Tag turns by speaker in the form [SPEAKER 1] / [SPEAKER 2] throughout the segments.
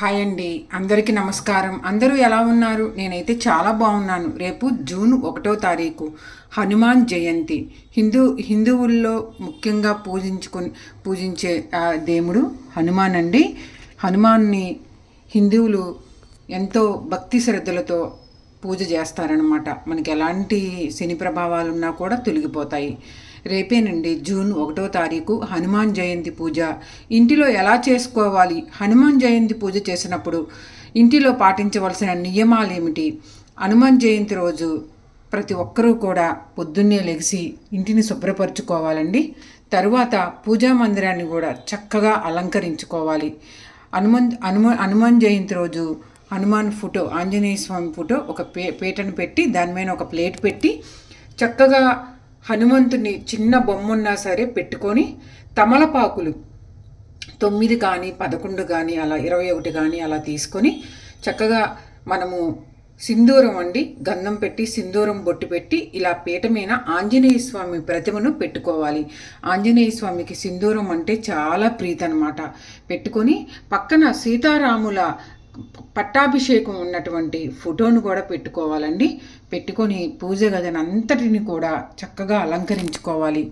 [SPEAKER 1] Hi అండి. అందరికీ నమస్కారం. అందరూ ఎలా ఉన్నారు? నేనైతే చాలా బాగున్నాను. రేపు జూన్ ఒకటో తారీఖు హనుమాన్ జయంతి. హిందూ హిందువుల్లో ముఖ్యంగా పూజించుకొని పూజించే దేవుడు హనుమాన్ అండి. హనుమాన్ని హిందువులు ఎంతో భక్తి శ్రద్ధలతో పూజ చేస్తారనమాట మనకి ఎలాంటి శని ప్రభావాలు ఉన్నా కూడా తొలగిపోతాయి. రేపే నుండి జూన్ ఒకటో తారీఖు హనుమాన్ జయంతి పూజ. ఇంటిలో ఎలా చేసుకోవాలి? హనుమాన్ జయంతి పూజ చేసినప్పుడు ఇంటిలో పాటించవలసిన నియమాలు ఏమిటి హనుమాన్ జయంతి రోజు ప్రతి ఒక్కరూ కూడా పొద్దున్నే లెగిసి ఇంటిని శుభ్రపరచుకోవాలండి. తరువాత పూజా మందిరాన్ని కూడా చక్కగా అలంకరించుకోవాలి. హనుమన్ హనుమ హనుమాన్ జయంతి రోజు హనుమాన్ ఫోటో ఆంజనేయ స్వామి ఫోటో ఒక పే పీటను పెట్టి దాని మీద ఒక ప్లేట్ పెట్టి చక్కగా హనుమంతుని చిన్న బొమ్మ ఉన్నా సరే పెట్టుకొని తమలపాకులు తొమ్మిది కానీ పదకొండు కానీ అలా ఇరవై ఒకటి కానీ అలా తీసుకొని చక్కగా మనము సింధూరం అండి గంధం పెట్టి సింధూరం బొట్టు పెట్టి ఇలా పీట మీద ఆంజనేయ స్వామి ప్రతిమను పెట్టుకోవాలి. ఆంజనేయ స్వామికి సింధూరం అంటే చాలా ప్రీతి అనమాట పెట్టుకొని పక్కన సీతారాముల పట్టాభిషేకం ఉన్నటువంటి ఫోటోను కూడా పెట్టుకోవాలండి. పెట్టుకొని పూజ గదిని అంతటిని కూడా చక్కగా అలంకరించుకోవాలి.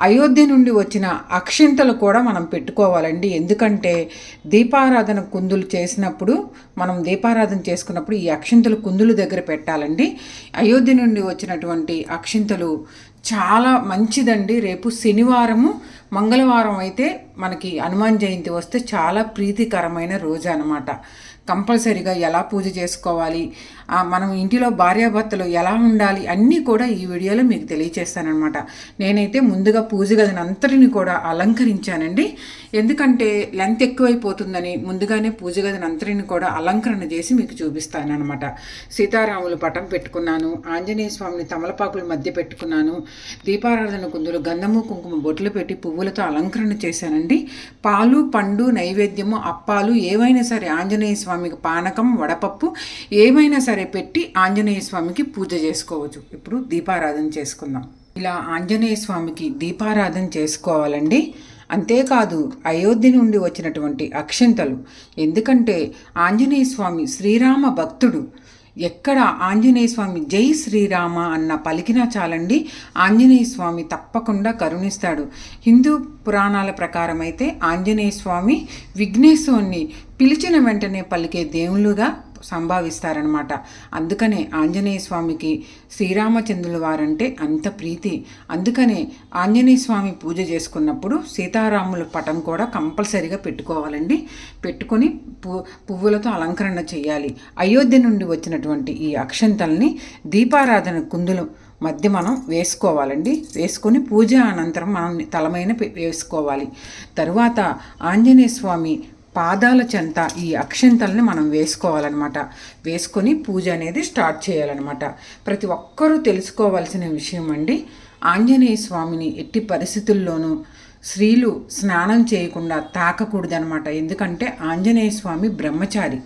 [SPEAKER 1] అయోధ్య నుండి వచ్చిన అక్షింతలు కూడా మనం పెట్టుకోవాలండి. ఎందుకంటే దీపారాధన కుందులు చేసినప్పుడు మనం దీపారాధన చేసుకున్నప్పుడు ఈ అక్షింతలు కుందులు దగ్గర పెట్టాలండి. అయోధ్య నుండి వచ్చినటువంటి అక్షింతలు చాలా మంచిదండి. రేపు శనివారము మంగళవారం అయితే మనకి హనుమాన్ జయంతి వస్తే చాలా ప్రీతికరమైన రోజు అనమాట కంపల్సరీగా ఎలా పూజ చేసుకోవాలి? మనం ఇంటిలో భార్యాభర్తలు ఎలా ఉండాలి? అన్నీ కూడా ఈ వీడియోలో మీకు తెలియచేస్తానమాట నేనైతే ముందుగా పూజ గదిని అంతటిని కూడా అలంకరించానండి. ఎందుకంటే లెంత్ ఎక్కువైపోతుందని ముందుగానే పూజ గదిని అంతటిని కూడా అలంకరణ చేసి మీకు చూపిస్తానమాట సీతారాములు పటం పెట్టుకున్నాను ఆంజనేయ స్వామిని తమలపాకుల మధ్య పెట్టుకున్నాను దీపారాధన కుందులు గంధము కుంకుమ బొట్లు పెట్టి పువ్వు పువ్వులతో అలంకరణ చేశానండి పాలు పండు నైవేద్యము అప్పాలు ఏవైనా సరే ఆంజనేయ స్వామికి పానకం వడపప్పు ఏవైనా సరే పెట్టి ఆంజనేయ స్వామికి పూజ చేసుకోవచ్చు. ఇప్పుడు దీపారాధన చేసుకుందాం. ఇలా ఆంజనేయ స్వామికి దీపారాధన చేసుకోవాలండి. అంతేకాదు అయోధ్య నుండి వచ్చినటువంటి అక్షింతలు. ఎందుకంటే ఆంజనేయ స్వామి శ్రీరామ భక్తుడు. ఎక్కడ ఆంజనేయ స్వామి జై శ్రీరామ అన్న పలికినా చాలండి ఆంజనేయ స్వామి తప్పకుండా కరుణిస్తాడు. హిందూ పురాణాల ప్రకారం అయితే ఆంజనేయ స్వామి విఘ్నేశ్వరుణ్ణి పిలిచిన వెంటనే పలికే దేవుళ్ళుగా సంభావిస్తారనమాట అందుకనే ఆంజనేయ స్వామికి శ్రీరామచంద్రుల వారంటే అంత ప్రీతి. అందుకనే ఆంజనేయ స్వామి పూజ చేసుకున్నప్పుడు సీతారాముల పటం కూడా కంపల్సరీగా పెట్టుకోవాలండి. పెట్టుకొని పు పువ్వులతో అలంకరణ చేయాలి. అయోధ్య నుండి వచ్చినటువంటి ఈ అక్షంతల్ని దీపారాధన కుందులు మధ్య మనం వేసుకోవాలండి. వేసుకొని పూజ అనంతరం మనం తలమైన వేసుకోవాలి. తరువాత ఆంజనేయ స్వామి పాదాల చెంత ఈ అక్షంతల్ని మనం వేసుకోవాలన్నమాట. వేసుకొని పూజ అనేది స్టార్ట్ చేయాలన్నమాట. ప్రతి ఒక్కరూ తెలుసుకోవాల్సిన విషయం అండి ఆంజనేయ స్వామిని ఎట్టి పరిస్థితుల్లోనూ స్త్రీలు స్నానం చేయకుండా తాకకూడదనమాట ఎందుకంటే ఆంజనేయ స్వామి బ్రహ్మచారి.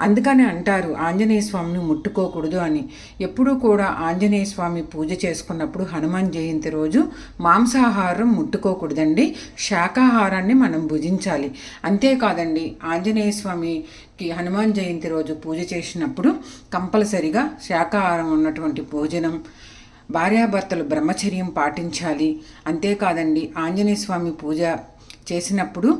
[SPEAKER 1] అందుకని అంటారు ఆంజనేయ స్వామిని ముట్టుకోకూడదు అని. ఎప్పుడూ కూడా ఆంజనేయ స్వామి పూజ చేసుకున్నప్పుడు హనుమాన్ జయంతి రోజు మాంసాహారం ముట్టుకోకూడదండి. శాకాహారాన్ని మనం భుజించాలి. అంతేకాదండి ఆంజనేయ స్వామికి హనుమాన్ జయంతి రోజు పూజ చేసినప్పుడు కంపల్సరిగా శాకాహారం ఉన్నటువంటి భోజనం భార్యాభర్తలు బ్రహ్మచర్యం పాటించాలి. అంతేకాదండి ఆంజనేయ స్వామి పూజ చేసినప్పుడు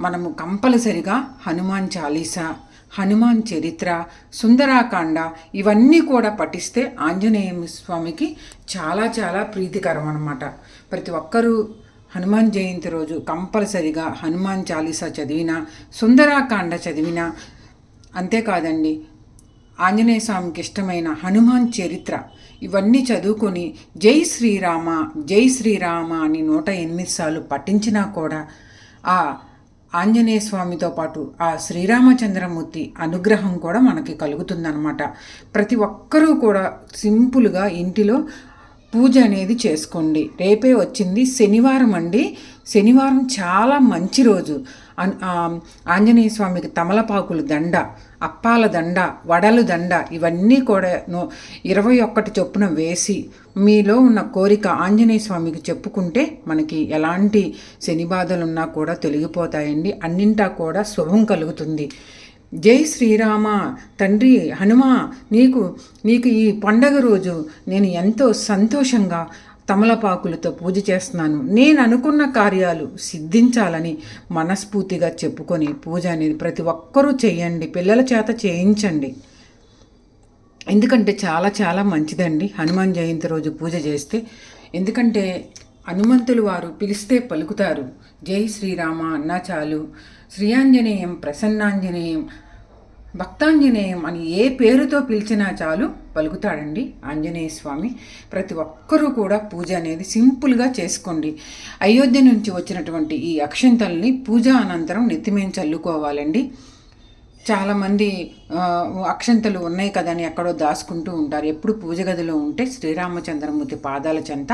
[SPEAKER 1] మనము కంపల్సరిగా హనుమాన్ చాలీసా హనుమాన్ చరిత్ర సుందరాకాండ ఇవన్నీ కూడా పఠిస్తే ఆంజనేయ స్వామికి చాలా చాలా ప్రీతికరం అనమాట ప్రతి ఒక్కరూ హనుమాన్ జయంతి రోజు కంపల్సరిగా హనుమాన్ చాలీసా చదివినా సుందరాకాండ చదివినా అంతేకాదండి ఆంజనేయ స్వామికి ఇష్టమైన హనుమాన్ చరిత్ర ఇవన్నీ చదువుకొని జై శ్రీరామ జై శ్రీరామ అని నూట ఎనిమిది సార్లు పఠించినా కూడా ఆ ఆంజనేయ స్వామితో పాటు ఆ శ్రీరామచంద్రమూర్తి అనుగ్రహం కూడా మనకి కలుగుతుందన్నమాట. ప్రతి ఒక్కరూ కూడా సింపుల్గా ఇంటిలో పూజ అనేది చేసుకోండి. రేపే వచ్చింది శనివారం అండి. శనివారం చాలా మంచి రోజు. ఆంజనేయ స్వామికి తమలపాకులు దండ అప్పాల దండ వడలు దండ ఇవన్నీ కూడా ఇరవై ఒక్కటి చొప్పున వేసి మీలో ఉన్న కోరిక ఆంజనేయ స్వామికి చెప్పుకుంటే మనకి ఎలాంటి శని బాధలున్నా కూడా తొలగిపోతాయండి. అన్నింటా కూడా శుభం కలుగుతుంది. జై శ్రీరామ తండ్రి హనుమ నీకు నీకు ఈ పండగ రోజు నేను ఎంతో సంతోషంగా తమలపాకులతో పూజ చేస్తున్నాను. నేను అనుకున్న కార్యాలు సిద్ధించాలని మనస్ఫూర్తిగా చెప్పుకొని పూజ అనేది ప్రతి ఒక్కరూ చేయండి. పిల్లల చేత చేయించండి. ఎందుకంటే చాలా చాలా మంచిదండి హనుమాన్ జయంతి రోజు పూజ చేస్తే. ఎందుకంటే హనుమంతులు వారు పిలిస్తే పలుకుతారు. జై శ్రీరామ అన్నా చాలు. శ్రీయాంజనేయం ప్రసన్నాంజనేయం భక్తాంజనేయం అని ఏ పేరుతో పిలిచినా చాలు పలుకుతాడండి. ఆంజనేయ స్వామి ప్రతి ఒక్కరూ కూడా పూజ అనేది సింపుల్గా చేసుకోండి. అయోధ్య నుంచి వచ్చినటువంటి ఈ అక్షంతల్ని పూజ అనంతరం నెత్తిమేం చల్లుకోవాలండి. చాలామంది అక్షంతలు ఉన్నాయి కదని ఎక్కడో దాచుకుంటూ ఉంటారు. ఎప్పుడు పూజ గదిలో ఉంటే శ్రీరామచంద్రమూర్తి పాదాల చెంత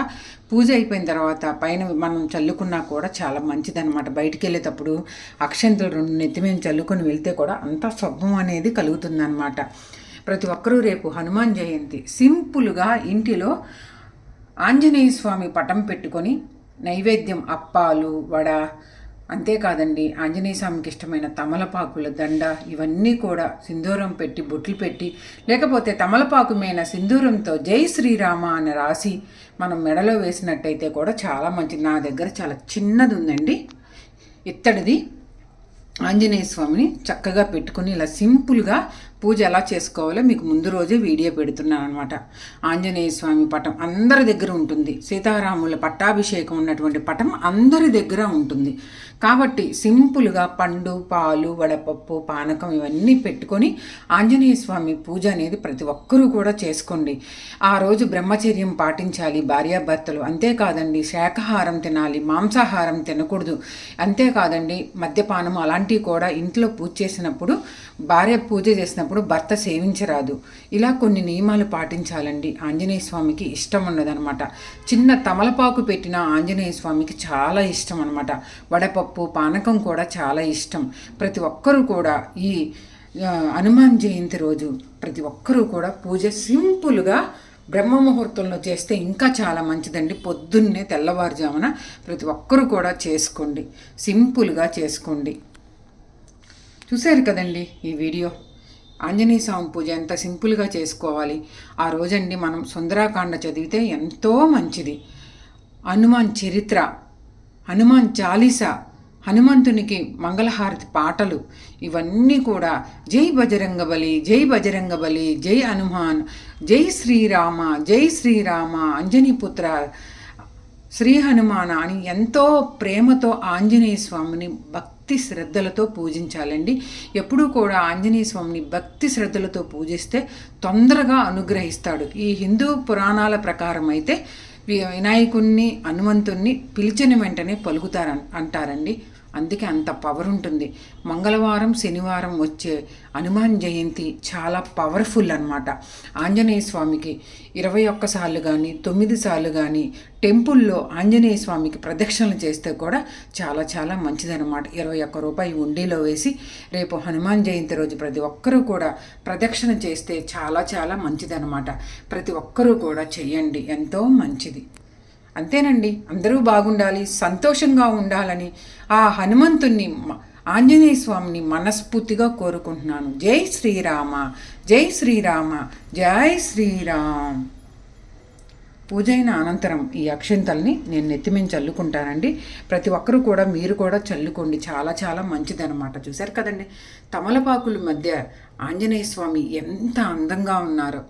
[SPEAKER 1] పూజ అయిపోయిన తర్వాత పైన మనం చల్లుకున్నా కూడా చాలా మంచిదన్నమాట. బయటికి వెళ్ళేటప్పుడు అక్షంతలు రెండు నెత్తిమేం చల్లుకొని వెళ్తే కూడా అంత శుభం అనేది కలుగుతుందన్నమాట. ప్రతి ఒక్కరూ రేపు హనుమాన్ జయంతి. సింపుల్గా ఇంటిలో ఆంజనేయ స్వామి పటం పెట్టుకొని నైవేద్యం అప్పాలు వడ అంతేకాదండి ఆంజనేయ స్వామికి ఇష్టమైన తమలపాకుల దండ ఇవన్నీ కూడా సింధూరం పెట్టి బొట్లు పెట్టి లేకపోతే తమలపాకు మీద సింధూరంతో జై శ్రీరామ అని రాసి మనం మెడలో వేసినట్టయితే కూడా చాలా మంచిది. నా దగ్గర చాలా చిన్నది ఉందండి. ఇత్తడిది ఆంజనేయ స్వామిని చక్కగా పెట్టుకుని ఇలా సింపుల్గా పూజ ఎలా చేసుకోవాలో మీకు ముందు రోజే వీడియో పెడుతున్నాను అనమాట ఆంజనేయ స్వామి పటం అందరి దగ్గర ఉంటుంది. సీతారాముల పట్టాభిషేకం ఉన్నటువంటి పటం అందరి దగ్గర ఉంటుంది. కాబట్టి సింపుల్గా పండు పాలు వడపప్పు పానకం ఇవన్నీ పెట్టుకొని ఆంజనేయ స్వామి పూజ అనేది ప్రతి ఒక్కరూ కూడా చేసుకోండి. ఆ రోజు బ్రహ్మచర్యం పాటించాలి భార్యాభర్తలు. అంతేకాదండి శాకాహారం తినాలి మాంసాహారం తినకూడదు. అంతేకాదండి మద్యపానం అలాంటివి కూడా ఇంట్లో పూజ చేసినప్పుడు భార్య పూజ చేసినప్పుడు భర్త సేవించరాదు. ఇలా కొన్ని నియమాలు పాటించాలండి. ఆంజనేయ స్వామికి ఇష్టం ఉండదనమాట చిన్న తమలపాకు పెట్టిన ఆంజనేయ స్వామికి చాలా ఇష్టం అనమాట వడపప్పు పానకం కూడా చాలా ఇష్టం. ప్రతి ఒక్కరూ కూడా ఈ హనుమాన్ జయంతి రోజు ప్రతి ఒక్కరూ కూడా పూజ సింపుల్గా బ్రహ్మ ముహూర్తంలో చేస్తే ఇంకా చాలా మంచిదండి. పొద్దున్నే తెల్లవారుజామున ప్రతి ఒక్కరూ కూడా చేసుకోండి. సింపుల్గా చేసుకోండి. చూశారు కదండి ఈ వీడియో? ఆంజనేయ స్వామి పూజ ఎంత సింపుల్గా చేసుకోవాలి. ఆ రోజండి మనం సుందరాకాండ చదివితే ఎంతో మంచిది. హనుమాన్ చరిత్ర హనుమాన్ చాలీసా హనుమంతునికి మంగళహారతి పాటలు ఇవన్నీ కూడా జై బజరంగ బలి జై బజరంగ బలి జై హనుమాన్ జై శ్రీరామ జై శ్రీరామ అంజనీపుత్ర శ్రీ హనుమాన అని ఎంతో ప్రేమతో ఆంజనేయ స్వామిని భక్తి భక్తి శ్రద్ధలతో పూజించాలండి. ఎప్పుడూ కూడా ఆంజనేయ స్వామిని భక్తి శ్రద్ధలతో పూజిస్తే తొందరగా అనుగ్రహిస్తాడు. ఈ హిందూ పురాణాల ప్రకారం అయితే వినాయకుణ్ణి హనుమంతుణ్ణి పిలిచిన వెంటనే పలుకుతారని అంటారండి. అందుకే అంత పవర్ ఉంటుంది. మంగళవారం శనివారం వచ్చే హనుమాన్ జయంతి చాలా పవర్ఫుల్ అనమాట ఆంజనేయ స్వామికి ఇరవై ఒక్కసార్లు కానీ తొమ్మిది సార్లు కానీ టెంపుల్లో ఆంజనేయ స్వామికి ప్రదక్షిణలు చేస్తే కూడా చాలా చాలా మంచిదనమాట ఇరవై ఒక్క రూపాయి ఉండిలో వేసి రేపు హనుమాన్ జయంతి రోజు ప్రతి ఒక్కరూ కూడా ప్రదక్షిణ చేస్తే చాలా చాలా మంచిదనమాట ప్రతి ఒక్కరూ కూడా చేయండి. ఎంతో మంచిది. అంతేనండి. అందరూ బాగుండాలి సంతోషంగా ఉండాలని ఆ హనుమంతుణ్ణి ఆంజనేయ స్వామిని మనస్ఫూర్తిగా కోరుకుంటున్నాను. జై శ్రీరామ జై శ్రీరామ జై శ్రీరామ్. పూజైన అనంతరం ఈ అక్షంతల్ని నేను నెత్తిమించి చల్లుకుంటానండి. ప్రతి ఒక్కరూ కూడా మీరు కూడా చల్లుకోండి. చాలా చాలా మంచిదనమాట చూశారు కదండి? తమలపాకుల మధ్య ఆంజనేయ స్వామి ఎంత అందంగా ఉన్నారో.